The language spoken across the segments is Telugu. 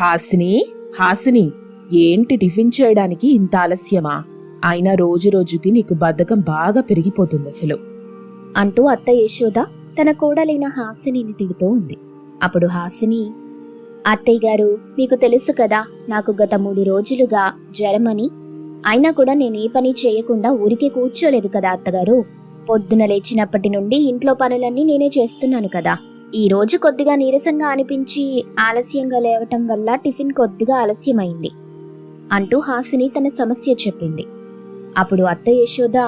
హాసిని హాసిని ఏంటి టిఫిన్ చేయడానికి ఇంత ఆలస్యమా? అయినా రోజు రోజుకి నీకు బద్ధకం బాగా పెరిగిపోతుంది అసలు. అంటూ అత్త యశోద తన కోడలైన హాసినిని తిడుతూ ఉంది. అప్పుడు హాసిని అత్తయ్య గారు మీకు తెలుసు కదా నాకు గత మూడు రోజులుగా జ్వరమని. అయినా కూడా నేను ఏ పని చేయకుండా ఊరికే కూర్చోలేదు కదా అత్తగారు. పొద్దున లేచినప్పటి నుండి ఇంట్లో పనులన్నీ నేనే చేస్తున్నాను కదా. ఈరోజు కొద్దిగా నీరసంగా అనిపించి ఆలస్యంగా లేవటం వల్ల టిఫిన్ కొద్దిగా ఆలస్యమైంది అంటూ హాసిని తన సమస్య చెప్పింది. అప్పుడు అత్త యశోద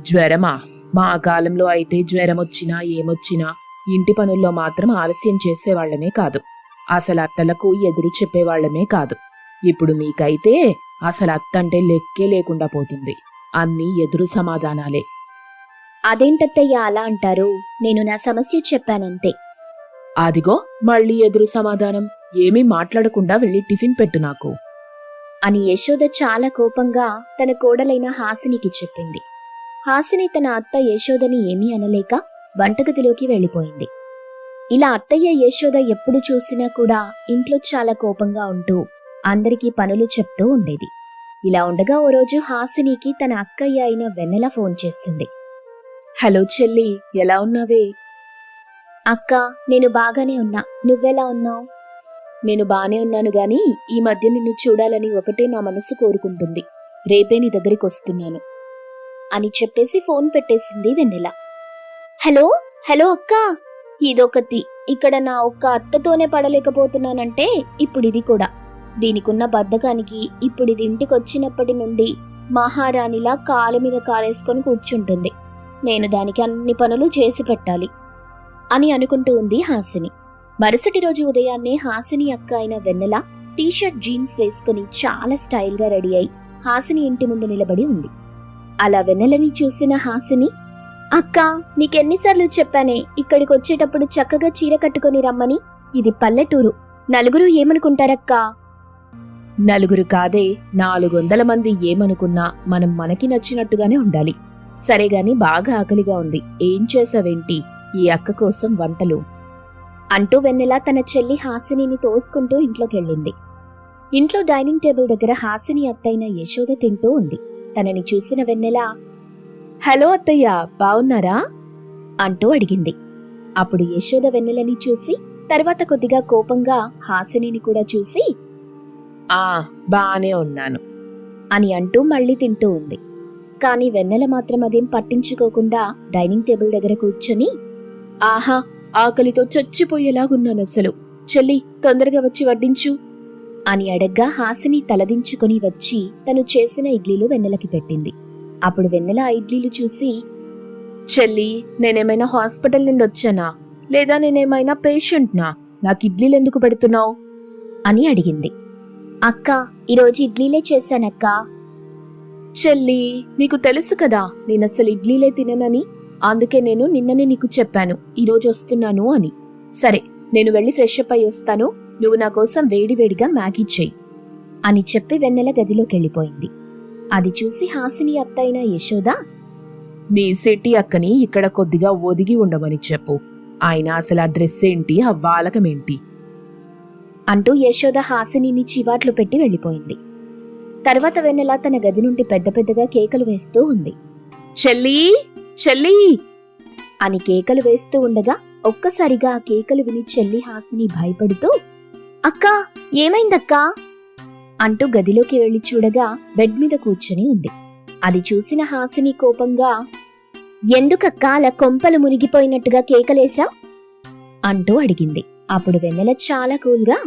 జ్వరమా? మా కాలంలో అయితే జ్వరం వచ్చినా ఏమొచ్చినా ఇంటి పనుల్లో మాత్రం ఆలస్యం చేసేవాళ్ళమే కాదు. అసలు అత్తలకు ఎదురు చెప్పేవాళ్ళమే కాదు. ఇప్పుడు మీకైతే అసలు అత్తంటే లెక్కే లేకుండా పోతుంది. అన్నీ ఎదురు సమాధానాలే. అదేంటత్తయ్య అలా అంటారు? నేను నా సమస్య చెప్పానంతే. అదిగో మళ్ళీ ఎదురు సమాధానం. ఏమీ మాట్లాడకుండా వెళ్ళి టిఫిన్ పెట్టు నాకు. అని యశోద చాలా కోపంగా తన కోడలైన హాసినికి చెప్పింది. హాసిని తన అత్త యశోదని ఏమీ అనలేక వంటగదిలోకి వెళ్ళిపోయింది. ఇలా అత్తయ్య యశోద ఎప్పుడు చూసినా కూడా ఇంట్లో చాలా కోపంగా ఉంటూ అందరికీ పనులు చెప్తూ ఉండేది. ఇలా ఉండగా ఓ రోజు హాసినికి తన అక్కయ్య అయిన వెన్నెల ఫోన్ చేసింది. హలో చెల్లి ఎలా ఉన్నావే? అక్క నేను బాగానే ఉన్నా. నువ్వెలా ఉన్నావు? నేను బానే ఉన్నాను గాని ఈ మధ్య నిన్ను చూడాలని ఒకటే నా మనసు కోరుకుంటుంది. రేపే నీ దగ్గరికి వస్తున్నాను. అని చెప్పేసి ఫోన్ పెట్టేసింది వెన్నెల. హలో హలో అక్క! ఇదొకతి ఇక్కడ నా ఒక్క అత్తతోనే పడలేకపోతున్నానంటే ఇప్పుడు ఇది కూడా. దీనికున్న బద్ధకానికి ఇప్పుడు ఇది ఇంటికి వచ్చినప్పటి నుండి మహారాణిలా కాలు మీద కాలేసుకొని కూర్చుంటుంది. నేను దానికి అన్ని పనులు చేసి పెట్టాలి అని అనుకుంటూ ఉంది హాసిని. మరుసటి రోజు ఉదయాన్నే హాసిని అక్క అయిన వెన్నెల టీషర్ట్ జీన్స్ వేసుకుని చాలా స్టైల్గా రెడీ అయి హాసిని ఇంటి ముందు నిలబడి ఉంది. అలా వెన్నెలని చూసిన హాసిని అక్క నీకెన్నిసార్లు చెప్పానే ఇక్కడికి వచ్చేటప్పుడు చక్కగా చీర కట్టుకొని రమ్మని. ఇది పల్లెటూరు. నలుగురు ఏమనుకుంటారక్కా? నలుగురు కాదే నాలుగు వందల మంది ఏమనుకున్నా మనం మనకి నచ్చినట్టుగానే ఉండాలి. సరేగాని బాగా ఆకలిగా ఉంది. ఏం చేసావేంటి? ఈ అక్క కోసం వంటలు. అంటూ వెన్నెల తన చెల్లి హాసినిని తోసుకుంటూ ఇంట్లోకెళ్ళింది. ఇంట్లో డైనింగ్ టేబుల్ దగ్గర హాసిని అత్తైన యశోద తింటూ ఉంది. తనని చూసిన వెన్నెల హలో అత్తయ్య బావున్నారా? అంటూ అడిగింది. అప్పుడు యశోద వెన్నెలని చూసి తర్వాత కొద్దిగా కోపంగా హాసినిని కూడా చూసి ఆ బానే ఉన్నాను అని అంటూ మళ్ళీ తింటూ ఉంది. కాని వెన్నెల మాత్రం అదేం పట్టించుకోకుండా డైనింగ్ టేబుల్ దగ్గర కూర్చొని ఆహా ఆకలితో చచ్చిపోయేలాగున్నాను అసలు. చెల్లి తొందరగా వచ్చి వడ్డించు అని అడగ్గా హాసిని తలదించుకుని వచ్చి తను చేసిన ఇడ్లీలు వెన్నెలకి పెట్టింది. అప్పుడు వెన్నెల ఆ ఇడ్లీలు చూసి చెల్లి నేనేమైనా హాస్పిటల్ నుండి వచ్చానా లేదా నేనేమైనా పేషెంట్నా? నాకు ఇడ్లీలు ఎందుకు పెడుతున్నావు? అని అడిగింది. అక్క ఈరోజు ఇడ్లీలే చేశానక్క. చెల్లి నీకు తెలుసు కదా నేను అసలు ఇడ్లీలే తిననని. అందుకే నేను నిన్ననే నీకు చెప్పాను ఈరోజు వస్తున్నాను అని. సరే నేను వెళ్ళి ఫ్రెష్ అప్ అయి వస్తాను నువ్వు నా కోసం వేడివేడిగా మ్యాగీ చెయ్యి అని చెప్పి వెన్నెల గదిలోకెళ్ళిపోయింది. అది చూసి హాసిని అత్తైన యశోద నీ సిటీ అక్కని ఇక్కడ కొద్దిగా ఒదిగి ఉండమని చెప్పు. ఆయన అసలు ఆ డ్రెస్ ఏంటి ఆ వాలకమేంటి? అంటూ యశోద హాసినిని చివాట్లు పెట్టి వెళ్ళిపోయింది. తర్వాత వెన్నెల తన గది నుండి పెద్ద పెద్దగా కేకలు వేస్తూ ఉంది. చెల్లి చెల్లి! అని కేకలు వేస్తూ ఉండగా ఒక్కసారిగా ఆ కేకలు విని చెల్లి హాసిని భయపడుతూ అక్కా ఏమైందక్కా? అంటూ గదిలోకి వెళ్ళి చూడగా బెడ్ మీద కూర్చుని ఉంది. అది చూసిన హాసిని కోపంగా ఎందుకక్కా అలా కొంపలు మునిగిపోయినట్టుగా కేకలేశా అంటూ అడిగింది. అప్పుడు వెన్నెల చాలా కూల్గా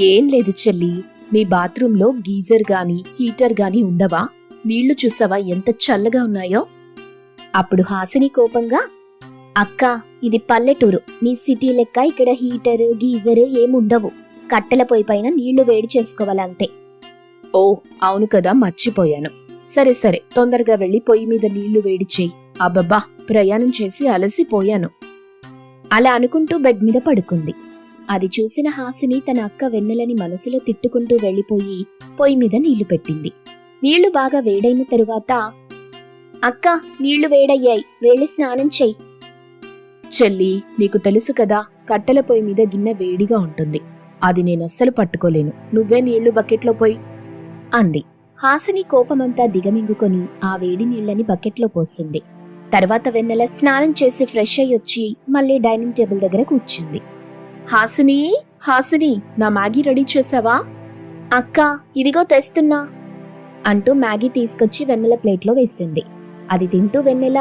ఏం లేదు చెల్లి మీ బాత్రూంలో గీజర్ గాని హీటర్ గాని ఉండవా? నీళ్ళు చూసావా ఎంత చల్లగా ఉన్నాయో? అప్పుడు హాసిని కోపంగా అక్క ఇది పల్లెటూరు. మీ సిటీ లెక్క ఇక్కడ హీటర్ గీజర్ ఏముండవు. కట్టెల పొయ్యి పైన నీళ్ళు వేడి చేసుకోవాలంతే. ఓ అవును కదా మర్చిపోయాను. సరే సరే తొందరగా వెళ్ళి పొయ్యి మీద నీళ్ళు వేడి చేయి. అబ్బబ్బా ప్రయాణం చేసి అలసిపోయాను. అలా అనుకుంటూ బెడ్ మీద పడుకుంది. అది చూసిన హాసిని తన అక్క వెన్నెలని మనసులో తిట్టుకుంటూ వెళ్ళిపోయి పొయ్యి మీద నీళ్ళు పెట్టింది. నీళ్ళు బాగా వేడైన తరువాత అక్క నీళ్ళు వేడయ్యాయి. వెళ్ళి స్నానం చెయ్యి. చెల్లి నీకు తెలుసు కదా కట్టెల పొయ్యి మీద గిన్నె వేడిగా ఉంటుంది. అది నేనస్సలు పట్టుకోలేను. నువ్వే నీళ్ళు బకెట్లో పోయి. అంది. హాసిని కోపమంతా దిగమింగుకొని ఆ వేడి నీళ్ళని బకెట్లో పోసింది. తర్వాత వెన్నెల స్నానం చేసి ఫ్రెష్ అయ్యొచ్చి మళ్ళీ డైనింగ్ టేబుల్ దగ్గర కూర్చుంది. హాసిని హాసిని నా మ్యాగీ రెడీ చేసావా? అక్క ఇదిగో తెస్తున్నా అంటూ మ్యాగీ తీసుకొచ్చి వెన్నెల ప్లేట్లో వేసింది. అది తింటూ వెన్నెల?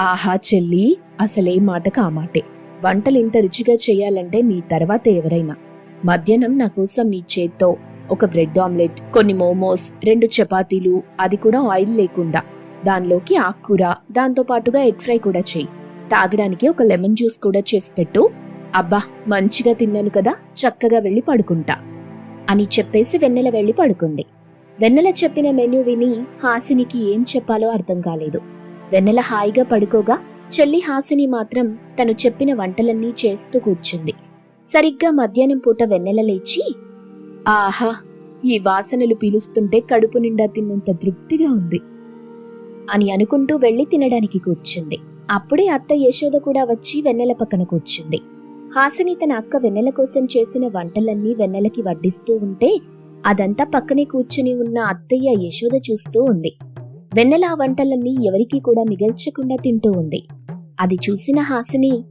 ఆహా చెల్లి అసలే మాట. కామాటే వంటలు ఇంత రుచిగా చేయాలంటే నీ తర్వాత ఎవరైనా. మధ్యాహ్నం నా కోసం నీ చేత్తో ఒక బ్రెడ్ ఆమ్లెట్ కొన్ని మోమోస్ రెండు చపాతీలు అది కూడా ఆయిల్ లేకుండా. దానిలోకి ఆకుకూర దాంతో పాటుగా ఎగ్ ఫ్రై కూడా చెయ్యి తాగడానికి ఒక లెమన్ జ్యూస్ కూడా చేసి పెట్టు. అబ్బా మంచిగా తిన్నాను కదా చక్కగా వెళ్ళి పడుకుంటా అని చెప్పేసి వెన్నెల వెళ్ళి పడుకుంది. వెన్నెల చెప్పిన మెనూ విని హాసినికి ఏం చెప్పాలో అర్థం కాలేదు. వెన్నెల హాయిగా పడుకోగా చెల్లి హాసిని మాత్రం తను చెప్పిన వంటలన్నీ చేస్తూ కూర్చుంది. సరిగ్గా మధ్యాహ్నం పూట వెన్నెల లేచి ఆహా ఈ వాసనలు పీలుస్తుంటే కడుపు నిండా తిన్నంత తృప్తిగా ఉంది అని అనుకుంటూ వెళ్ళి తినడానికి కూర్చుంది. అప్పుడే అత్త యశోద కూడా వచ్చి వెన్నెల పక్కన కూర్చుంది. హాసిని తన అక్క వెన్నెల కోసం చేసిన వంటలన్నీ వెన్నెలకి వడ్డిస్తూ ఉంటే అదంతా పక్కనే కూర్చుని ఉన్న అత్తయ్య యశోద చూస్తూ ఉంది. వెన్నెల ఆ వంటలన్నీ ఎవరికీ కూడా మిగల్చకుండా తింటూ ఉంది. అది చూసిన హాసిని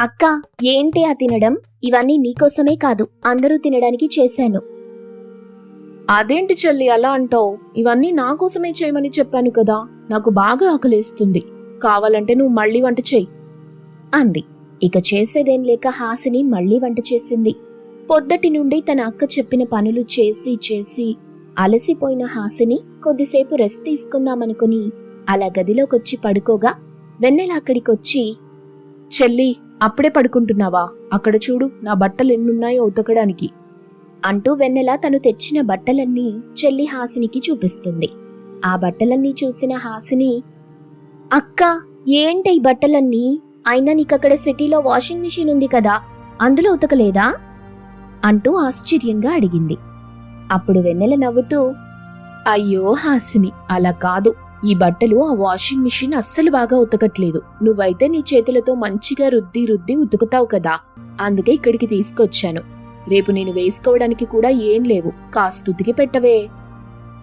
అక్క ఏంటి ఆ తినడం? ఇవన్నీ నీకోసమే కాదు అందరూ తినడానికి చేశాను. అదేంటి చెల్లి అలా అంటావు? ఇవన్నీ నా కోసమే చేయమని చెప్పాను కదా నాకు బాగా ఆకలేస్తుంది. కావాలంటే నువ్వు మళ్ళీ వంట చెయ్యి అంది. ఇక చేసేదేం లేక హాసిని మళ్ళీ వంట చేసింది. పొద్దటి నుండి తన అక్క చెప్పిన పనులు చేసి చేసి అలసిపోయిన హాసిని కొద్దిసేపు రెస్ట్ తీసుకుందామనుకుని అలా గదిలోకొచ్చి పడుకోగా వెన్నెల అక్కడికొచ్చి చెల్లి అప్పుడే పడుకుంటున్నావా? అక్కడ చూడు నా బట్టలు ఎన్నున్నాయో ఉతకడానికి అంటూ వెన్నెల తను తెచ్చిన బట్టలన్నీ చెల్లి హాసినికి చూపిస్తుంది. ఆ బట్టలన్నీ చూసిన హాసిని అక్క ఏంటి ఈ బట్టలన్నీ? అయినా నీకక్కడ సిటీలో వాషింగ్ మిషన్ ఉంది కదా అందులో ఉతకలేదా? అంటూ ఆశ్చర్యంగా అడిగింది. అప్పుడు వెన్నెల నవ్వుతూ అయ్యో హాసిని అలా కాదు. ఈ బట్టలు ఆ వాషింగ్ మిషన్ అస్సలు బాగా ఉతకట్లేదు. నువ్వైతే నీ చేతులతో మంచిగా రుద్ది రుద్ది ఉతుకుతావు కదా. అందుకే ఇక్కడికి తీసుకొచ్చాను. రేపు నేను వేసుకోవడానికి కూడా ఏం లేవు. కాస్త ఉతికి పెట్టవే.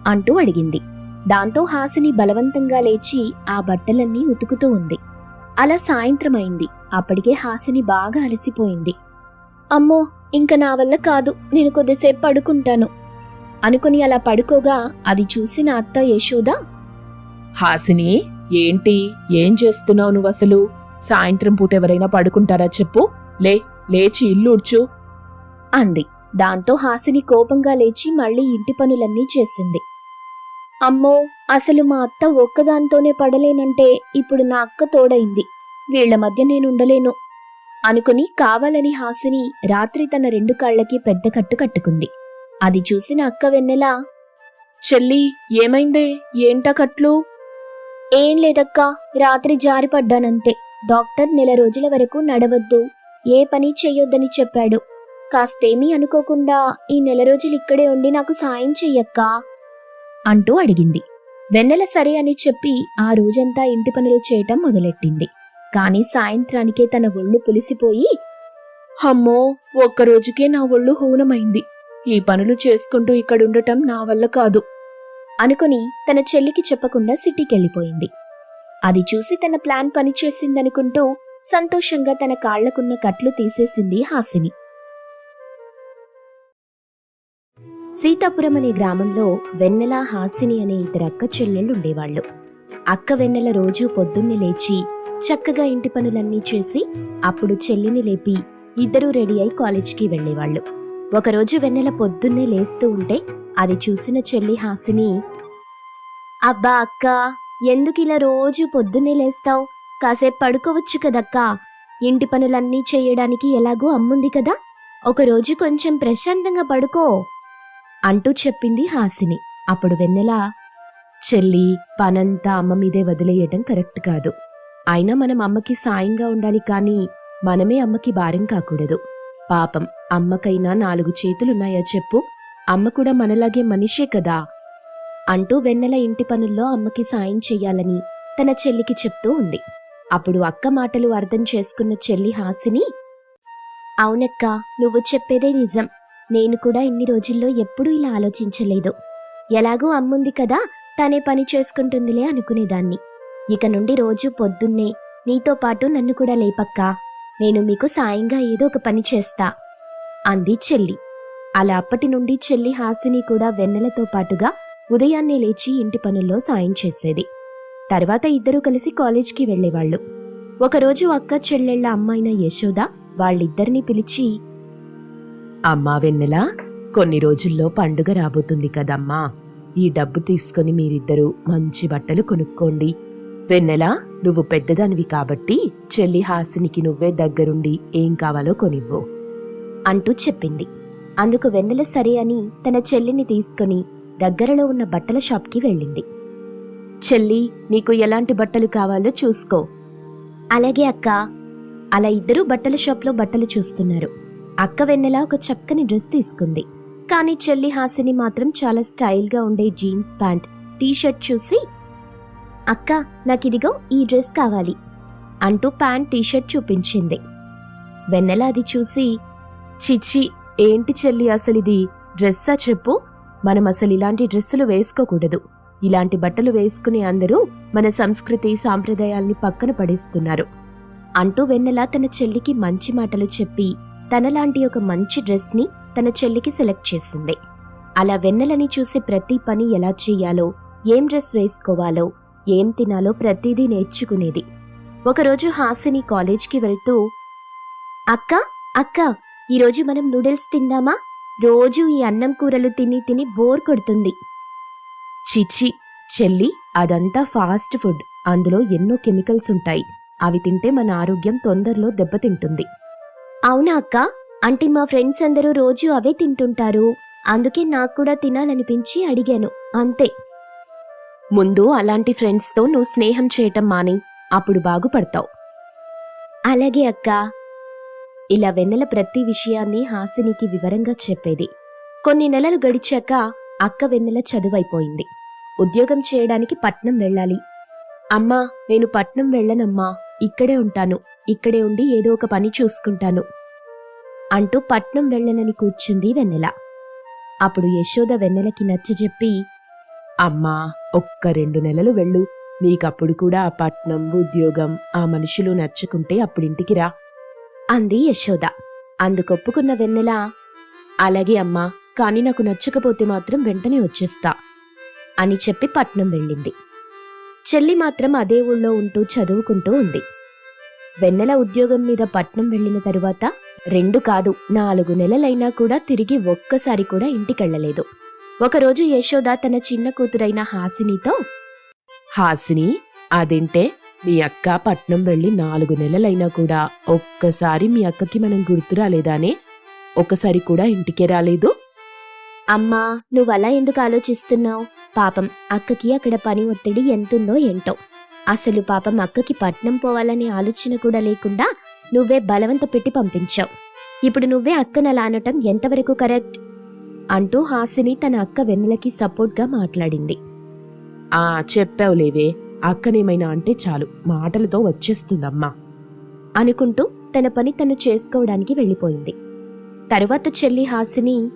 అంటూ అడిగింది. దాంతో హాసిని బలవంతంగా లేచి ఆ బట్టలన్నీ ఉతుకుతూ ఉంది. అలా సాయంత్రం అయింది అప్పటికే హాసిని బాగా అలసిపోయింది. అమ్మో ఇంక నా వల్ల కాదు. నేను కొద్దిసేపు పడుకుంటాను. అనుకుని అలా పడుకోగా అది చూసిన అత్త యశోద హాసిని ఏంటి? ఏం చేస్తున్నావు నువ్వు అసలు? సాయంత్రం పూట ఎవరైనా పడుకుంటారా చెప్పు. లే లేచి ఇల్లు ఉడ్చు అంది. దాంతో హాసిని కోపంగా లేచి మళ్ళీ ఇంటి పనులన్నీ చేసింది. అమ్మో అసలు మా అత్త ఒక్కదాంతోనే పడలేనంటే ఇప్పుడు నా అక్క తోడైంది. వీళ్ళ మధ్య నేనుండలేను. అనుకుని కావాలని హాసిని రాత్రి తన రెండు కాళ్ళకి పెద్ద కట్టు కట్టుకుంది. అది చూసిన అక్క వెన్నెల చెల్లి ఏమైందే? ఏంటా కట్లు? ఏం లేదక్కా రాత్రి జారిపడ్డానంతే డాక్టర్ నెల రోజుల వరకు నడవద్దు. ఏ పని చెయ్యొద్దని చెప్పాడు. కాస్తేమీ అనుకోకుండా ఈ నెల రోజులు ఇక్కడే ఉండి నాకు సాయం చెయ్యక్కా? అంటూ అడిగింది. వెన్నెల సరే అని చెప్పి ఆ రోజంతా ఇంటి పనులు చేయటం మొదలెట్టింది. కాని సాయంత్రానికే తన ఒళ్ళు పులిసిపోయి అమ్మో ఒక్క రోజుకే నా ఒళ్ళు హూనమైంది. ఈ పనులు చేసుకుంటూ ఇక్కడుండటం నా వల్ల కాదు అనుకుని తన చెల్లికి చెప్పకుండా సిటీకెళ్ళిపోయింది. అది చూసి తన ప్లాన్ పనిచేసిందనుకుంటూ సంతోషంగా తన కాళ్ళకున్న కట్లు తీసేసింది హాసిని. సీతాపురం అనే గ్రామంలో వెన్నెల హాసిని అనే ఇద్దరు అక్క చెల్లెళ్ళు ఉండేవాళ్ళు అక్క వెన్నెల రోజూ పొద్దున్నే లేచి చక్కగా ఇంటి పనులన్నీ చేసి అప్పుడు చెల్లిని లేపి ఇద్దరూ రెడీ అయి కాలేజ్కి వెళ్ళేవాళ్ళు ఒకరోజు వెన్నెల పొద్దున్నే లేస్తూ ఉంటే అది చూసిన చెల్లి హాసిని అబ్బా అక్క ఇలా రోజు పొద్దున్నే లేస్తావు? కాసేపు పడుకోవచ్చు కదక్కా. ఇంటి పనులన్నీ చేయడానికి ఎలాగో అమ్ముంది కదా. ఒకరోజు కొంచెం ప్రశాంతంగా పడుకో. అంటూ చెప్పింది హాసిని. అప్పుడు వెన్నెల చెల్లి పనంతా అమ్మ మీదే వదిలేయటం కరెక్ట్ కాదు. అయినా మనం అమ్మకి సాయంగా ఉండాలి కానీ మనమే అమ్మకి భారం కాకూడదు. పాపం అమ్మకైనా నాలుగు చేతులున్నాయా చెప్పు? అమ్మ కూడా మనలాగే మనిషే కదా? అంటూ వెన్నెల ఇంటి పనుల్లో అమ్మకి సాయం చెయ్యాలని తన చెల్లికి చెప్తూ ఉంది. అప్పుడు అక్క మాటలు అర్థం చేసుకున్న చెల్లి హాసిని అవునక్క నువ్వు చెప్పేదే నిజం. నేను కూడా ఇన్ని రోజుల్లో ఎప్పుడూ ఇలా ఆలోచించలేదు. ఎలాగూ అమ్ముంది కదా తనే పని చేసుకుంటుందిలే అనుకునేదాన్ని. ఇక నుండి రోజు పొద్దున్నే నీతో పాటు నన్ను కూడా లేపక్కా నేను మీకు సాయంగా ఏదో ఒక పని చేస్తా అంది చెల్లి. అలా అప్పటి నుండి చెల్లి హాసిని కూడా వెన్నెలతో పాటుగా ఉదయాన్నే లేచి ఇంటి పనుల్లో సాయం చేసేది. తర్వాత ఇద్దరూ కలిసి కాలేజ్కి వెళ్ళేవాళ్ళు ఒకరోజు అక్క చెల్లెళ్ళ అమ్మాయిన యశోద వాళ్ళిద్దరినీ పిలిచి అమ్మా వెన్నెల కొన్ని రోజుల్లో పండుగ రాబోతుంది కదమ్మా. ఈ డబ్బు తీసుకొని మీరిద్దరూ మంచి బట్టలు కొనుక్కోండి. వెన్నెల నువ్వు పెద్దదానివి కాబట్టి చెల్లి హాసినికి నువ్వే దగ్గరుండి ఏం కావాలో కొనివ్వు అంటూ చెప్పింది. అందుకు వెన్నెల సరే అని తన చెల్లిని తీసుకుని దగ్గరలో ఉన్న బట్టల షాప్కి వెళ్ళింది. చెల్లి నీకు ఎలాంటి బట్టలు కావాలో చూసుకో. అలాగే అక్క అలా ఇద్దరూ బట్టల షాప్లో బట్టలు చూస్తున్నారు. అక్క వెన్నెల ఒక చక్కని డ్రెస్ తీసుకుంది. కానీ చెల్లి హాసిని మాత్రం చాలా స్టైల్గా ఉండే జీన్స్ ప్యాంట్ టీషర్ట్ చూసి అక్క నాకిదిగో ఈ డ్రెస్ కావాలి అంటూ ప్యాంట్ టీషర్ట్ చూపించింది. వెన్నెల అది చూసి చిచి ఏంటి చెల్లి అసలిది? డ్రెస్సా చెప్పు. మనం అసలు ఇలాంటి డ్రెస్సులు వేసుకోకూడదు. ఇలాంటి బట్టలు వేసుకునే అందరూ మన సంస్కృతి సాంప్రదాయాల్ని పక్కన పడేస్తున్నారు అంటూ వెన్నెల తన చెల్లికి మంచి మాటలు చెప్పి తనలాంటి ఒక మంచి డ్రెస్ని తన చెల్లికి సెలెక్ట్ చేసింది. అలా వెన్నెలని చూసి ప్రతి పని ఎలా చెయ్యాలో ఏం డ్రెస్ వేసుకోవాలో ఏం తినాలో ప్రతిదీ నేర్చుకునేది. ఒకరోజు హాసిని కాలేజ్కి వెళ్తూ అక్క అక్క ఈరోజు మనం నూడిల్స్ తిందామా? రోజు ఈ అన్నం కూరలు తిని తిని బోర్ కొడుతుంది. చిచి చెల్లి అదంతా ఫాస్ట్ ఫుడ్. అందులో ఎన్నో కెమికల్స్ ఉంటాయి. అవి తింటే మన ఆరోగ్యం తొందరలో దెబ్బతింటుంది. అవునా అక్క? అంటే మా ఫ్రెండ్స్ అందరూ రోజు అవే తింటుంటారు. అందుకే నాకు కూడా తినాలనిపించి అడిగాను. అంతే. ముందు అలాంటి ఫ్రెండ్స్తో నువ్వు స్నేహం చేయటం మాని. అప్పుడు బాగుపడతావు. అలాగే అక్క. ఇలా వెన్నెల ప్రతి విషయాన్ని హాసినికి వివరంగా చెప్పేది. కొన్ని నెలలు గడిచాక అక్క వెన్నెల చదువైపోయింది. ఉద్యోగం చేయడానికి పట్నం వెళ్ళాలి. అమ్మా నేను పట్నం వెళ్ళనమ్మా. ఇక్కడే ఉంటాను. ఇక్కడే ఉండి ఏదో ఒక పని చూసుకుంటాను అంటూ పట్నం వెళ్ళనని కూర్చుంది వెన్నెల. అప్పుడు యశోద వెన్నెలకి నచ్చజెప్పి అమ్మా ఒక్క రెండు నెలలు వెళ్ళు. నీకప్పుడు కూడా ఆ పట్నం ఉద్యోగం ఆ మనుషులు నచ్చుకుంటే అప్పుడింటికి రా అంది యశోద. అందుకొప్పుకున్న వెన్నెల అలాగే అమ్మా కాని నాకు నచ్చకపోతే మాత్రం వెంటనే వచ్చేస్తా అని చెప్పి పట్నం వెళ్ళింది. చెల్లి మాత్రం అదే ఊళ్ళో ఉంటూ చదువుకుంటూ ఉంది. వెన్నెల ఉద్యోగం మీద పట్నం వెళ్ళిన తరువాత రెండు కాదు నాలుగు నెలలైనా కూడా తిరిగి ఒక్కసారి కూడా ఇంటికెళ్ళలేదు ఒకరోజు యశోద తన చిన్న కూతురైన హాసినితో హాసిని అదేంటే మీ అక్క పట్నం వెళ్ళి నాలుగు నెలలైనా కూడా ఒక్కసారి మీ అక్కకి మనం గుర్తు రాలేదానే? ఒక్కసారి కూడా ఇంటికే రాలేదు? అమ్మా నువ్వలా ఎందుకు ఆలోచిస్తున్నావు? పాపం అక్కకి అక్కడ పని ఒత్తిడి ఎంతుందో ఏంటో. అసలు పాపం అక్కకి పట్నం పోవాలనే ఆలోచన కూడా లేకుండా నువ్వే బలవంత పెట్టి పంపించావు. ఇప్పుడు నువ్వే అక్కను అలా అనటం ఎంతవరకు కరెక్ట్? అంటూ హాసిని తన అక్క వెన్నెలకి సపోర్ట్గా మాట్లాడింది. ఆ చెప్పావులేవే అక్కనేమైనా అంటే చాలు. మాటలతో వచ్చేస్తుందమ్మా. అనుకుంటూ తన పని తను చేసుకోవడానికి వెళ్ళిపోయింది. తరువాత చెల్లి హాసిని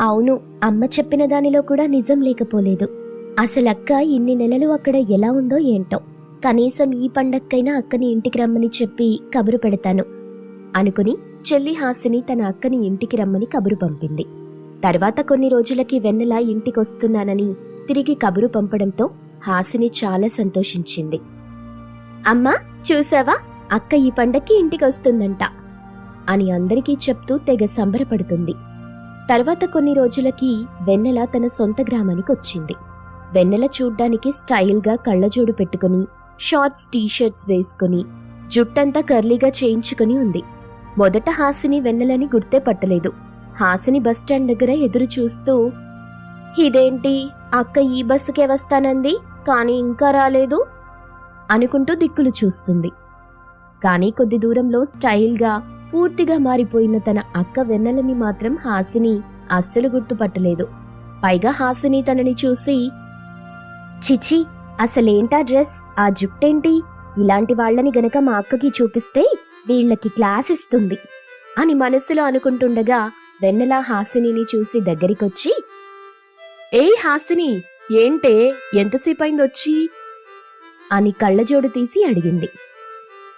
అవును అమ్మ చెప్పిన దానిలో కూడా నిజం లేకపోలేదు. అసలు అక్క ఇన్ని నెలలు అక్కడ ఎలా ఉందో ఏంటో. కనీసం ఈ పండక్కైనా అక్కని ఇంటికి రమ్మని చెప్పి కబురు పెడతాను. అనుకుని చెల్లి హాసిని తన అక్కని ఇంటికి రమ్మని కబురు పంపింది. తర్వాత కొన్ని రోజులకి వెన్నెల ఇంటికొస్తున్నానని తిరిగి కబురు పంపడంతో హాసిని చాలా సంతోషించింది. అమ్మా చూసావా? అక్క ఈ పండక్కి ఇంటికొస్తుందంట అని అందరికీ చెప్తూ తెగ సంబరపడుతుంది. తర్వాత కొన్ని రోజులకి వెన్నెల తన సొంత గ్రామానికి వచ్చింది వెన్నెల చూడ్డానికి స్టైల్గా కళ్ళజోడు పెట్టుకుని షార్ట్స్ టీషర్ట్స్ వేసుకుని జుట్టంతా కర్లీగా చేయించుకుని ఉంది. మొదట హాసిని వెన్నెలని గుర్తే పట్టలేదు. హాసిని బస్టాండ్ దగ్గర ఎదురు చూస్తూ ఇదేంటి? అక్క ఈ బస్సుకే వస్తానంది కానీ ఇంకా రాలేదు? అనుకుంటూ దిక్కులు చూస్తుంది. కానీ కొద్ది దూరంలో స్టైల్గా పూర్తిగా మారిపోయిన తన అక్క వెన్నెలని మాత్రం హాసిని అస్సలు గుర్తుపట్టలేదు. పైగా హాసిని తనని చూసి చిచి అసలేంటా డ్రెస్? ఆ జుట్టేంటి? ఇలాంటి వాళ్ళని గనక మా అక్కకి చూపిస్తే వీళ్ళకి క్లాస్ ఇస్తుంది అని మనసులో అనుకుంటుండగా వెన్నెల హాసినిని చూసి దగ్గరికొచ్చి ఏయ్ హాసిని ఏంటే? ఎంతసేపైందొచ్చి? అని కళ్ళజోడు తీసి అడిగింది.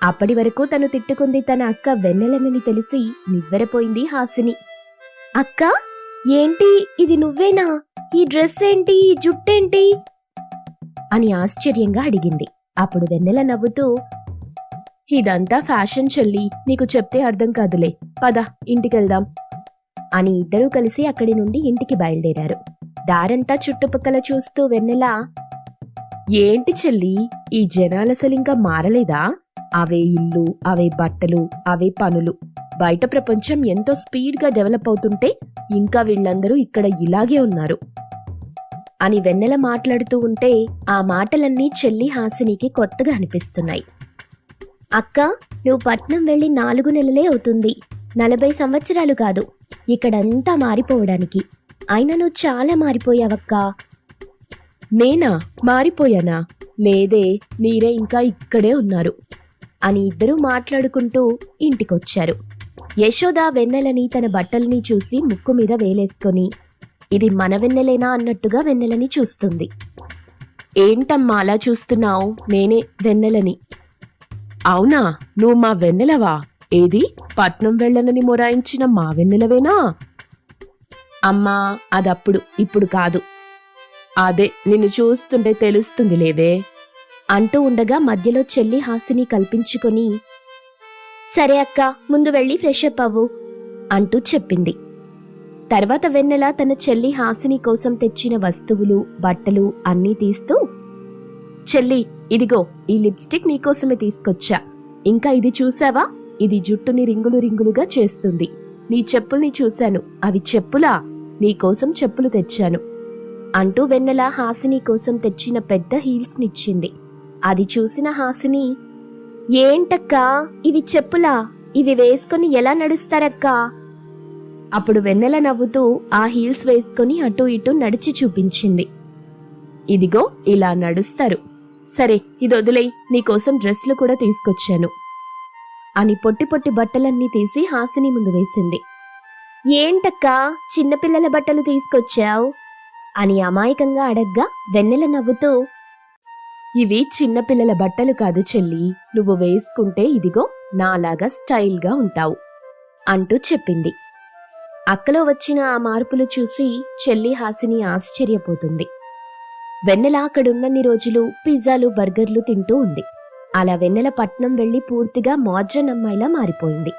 అప్పటి వరకు తను తిట్టుకుంది తన అక్క వెన్నెలనని తెలిసి నివ్వెరపోయింది హాసిని. అక్క ఏంటి? ఇది నువ్వేనా? ఈ డ్రెస్ ఏంటి ఈ జుట్టేంటి? అని ఆశ్చర్యంగా అడిగింది. అప్పుడు వెన్నెల నవ్వుతూ ఇదంతా ఫ్యాషన్ చెల్లి నీకు చెప్తే అర్థం కాదులే. పద ఇంటికెళ్దాం. అని ఇద్దరూ కలిసి అక్కడి నుండి ఇంటికి బయలుదేరారు. దారంతా చుట్టుపక్కల చూస్తూ వెన్నెల ఏంటి చెల్లి ఈ జనాలసలింకా మారలేదా? అవే ఇల్లు అవే బట్టలు అవే పనులు. బయట ప్రపంచం ఎంతో స్పీడ్గా డెవలప్ అవుతుంటే ఇంకా వీళ్ళందరూ ఇక్కడ ఇలాగే ఉన్నారు. అని వెన్నెల మాట్లాడుతూ ఉంటే ఆ మాటలన్నీ చెల్లి హాసినికి కొత్తగా అనిపిస్తున్నాయి. అక్క నువ్వు పట్నం వెళ్ళి నాలుగు నెలలే అవుతుంది. నలభై సంవత్సరాలు కాదు ఇక్కడంతా మారిపోవడానికి. అయినా నువ్వు చాలా మారిపోయావక్కా. నేనా? మారిపోయానా? లేదే మీరే ఇంకా ఇక్కడే ఉన్నారు అని ఇద్దరూ మాట్లాడుకుంటూ ఇంటికొచ్చారు. యశోద వెన్నెలని తన బట్టలని చూసి ముక్కు మీద వేలేసుకొని ఇది మన వెన్నెలేనా అన్నట్టుగా వెన్నెలని చూస్తుంది. ఏంటమ్మా అలా చూస్తున్నావు? నేనే వెన్నెలని. అవునా? నువ్వు మా వెన్నెలవా? ఏది? పట్నం వెళ్ళనని మొరాయించిన మా వెన్నెలవేనా? అమ్మా అదప్పుడు ఇప్పుడు కాదు. అదే నిన్ను చూస్తుంటే తెలుస్తుంది లేవే. అంటూ ఉండగా మధ్యలో చెల్లి హాసిని కల్పించుకొని సరే అక్క ముందు వెళ్ళి ఫ్రెష్ అప్ అవ్వు అంటూ చెప్పింది. తర్వాత వెన్నెల తన చెల్లి హాసిని కోసం తెచ్చిన వస్తువులు బట్టలు అన్నీ తీస్తూ చెల్లి ఇదిగో ఈ లిప్స్టిక్ నీకోసమే తీసుకొచ్చా. ఇంకా ఇది చూసావా? ఇది జుట్టుని రింగులు రింగులుగా చేస్తుంది. నీ చెప్పుల్ని చూశాను. అవి చెప్పులా? నీకోసం చెప్పులు తెచ్చాను. అంటూ వెన్నెల హాసిని కోసం తెచ్చిన పెద్ద హీల్స్నిచ్చింది. అది చూసిన హాసిని ఏంటక్కా? ఇవి చెప్పులా? ఇవి వేసుకొని ఎలా నడుస్తారక్కా? అప్పుడు వెన్నెల నవ్వుతూ ఆ హీల్స్ వేసుకొని అటు ఇటు నడిచి చూపించింది. ఇదిగో ఇలా నడుస్తారు. సరే ఇది వదిలేయ్ నీకోసం డ్రెస్లు కూడా తీసుకొచ్చాను. అని పొట్టి పొట్టి బట్టలన్నీ తీసి హాసిని ముందు వేసింది. ఏంటక్కా చిన్నపిల్లల బట్టలు తీసుకొచ్చావు? అని అమాయకంగా అడగ్గా వెన్నెల నవ్వుతూ ఇవి చిన్నపిల్లల బట్టలు కాదు చెల్లి నువ్వు వేసుకుంటే ఇదిగో నాలాగా స్టైల్గా ఉంటావు. అంటూ చెప్పింది. అక్కలో వచ్చిన ఆ మార్పులు చూసి చెల్లి హాసిని ఆశ్చర్యపోతుంది. వెన్నెల అక్కడున్నన్ని రోజులు పిజ్జాలు బర్గర్లు తింటూ ఉంది. అలా వెన్నెల పట్నం వెళ్ళి పూర్తిగా మోడ్రన్ అమ్మాయిలా మారిపోయింది.